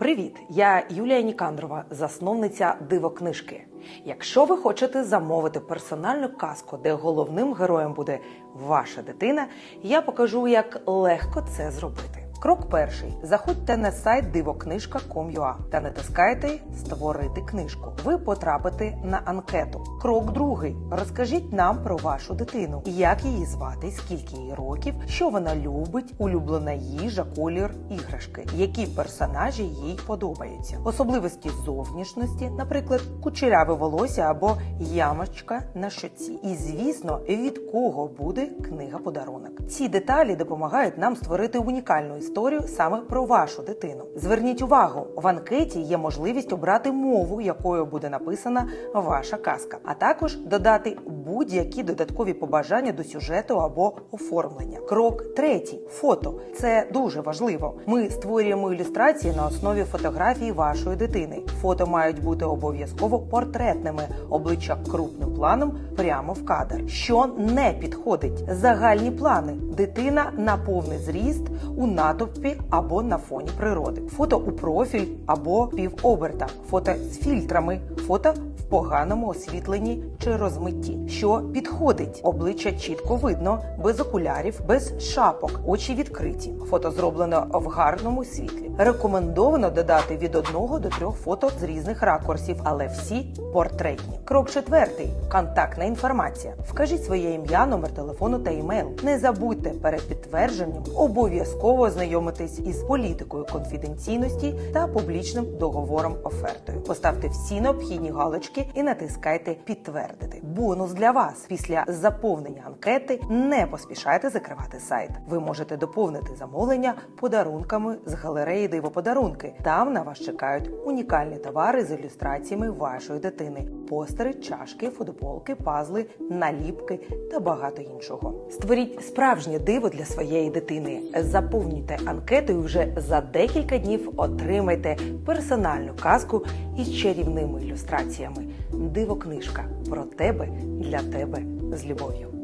Привіт! Я Юлія Нікандрова, засновниця дивокнижки. Якщо ви хочете замовити персональну казку, де головним героєм буде ваша дитина, я покажу, як легко це зробити. Крок перший: заходьте на сайт дивокнижка.com.ua та натискайте Створити книжку. Ви потрапите на анкету. Крок другий: розкажіть нам про вашу дитину, як її звати, скільки їй років, що вона любить, улюблена їжа, колір, іграшки, які персонажі їй подобаються, особливості зовнішності, наприклад, кучеряве волосся або ямочка на щоці. І звісно, від кого буде книга подарунок. Ці деталі допомагають нам створити унікальну історію саме про вашу дитину. Зверніть увагу, в анкеті є можливість обрати мову, якою буде написана ваша казка, а також додати будь-які додаткові побажання до сюжету або оформлення. Крок третій фото. Це дуже важливо. Ми створюємо ілюстрації на основі фотографії вашої дитини. Фото мають бути обов'язково портретними, обличчя крупним планом прямо в кадр. Що не підходить? Загальні плани. Дитина на повний зріст у натовпі або на фоні природи. Фото у профіль або півоберта. Фото з фільтрами. Фото в поганому освітленні чи розмитті. Що підходить? Обличчя чітко видно, без окулярів, без шапок, очі відкриті. Фото зроблено в гарному світлі. Рекомендовано додати від одного до трьох фото з різних ракурсів, але всі портретні. Крок четвертий контактна інформація. Вкажіть своє ім'я, номер телефону та імейл. Не забудьте перед підтвердженням обов'язково ознайомитись із політикою конфіденційності та публічним договором офертою. Поставте всі необхідні галочки і натискайте підтвердити. Бонус для вас після заповнення анкети не поспішайте закривати сайт. Ви можете доповнити замовлення подарунками з галереї Дивоподарунки. Там на вас чекають унікальні товари з ілюстраціями вашої дитини: постери, чашки, футболки, пазли, наліпки та багато іншого. Створіть справжнє диво для своєї дитини. Заповнюйте анкету і вже за декілька днів отримайте персональну казку із чарівними ілюстраціями. Диво книжка про тебе для тебе з любов'ю.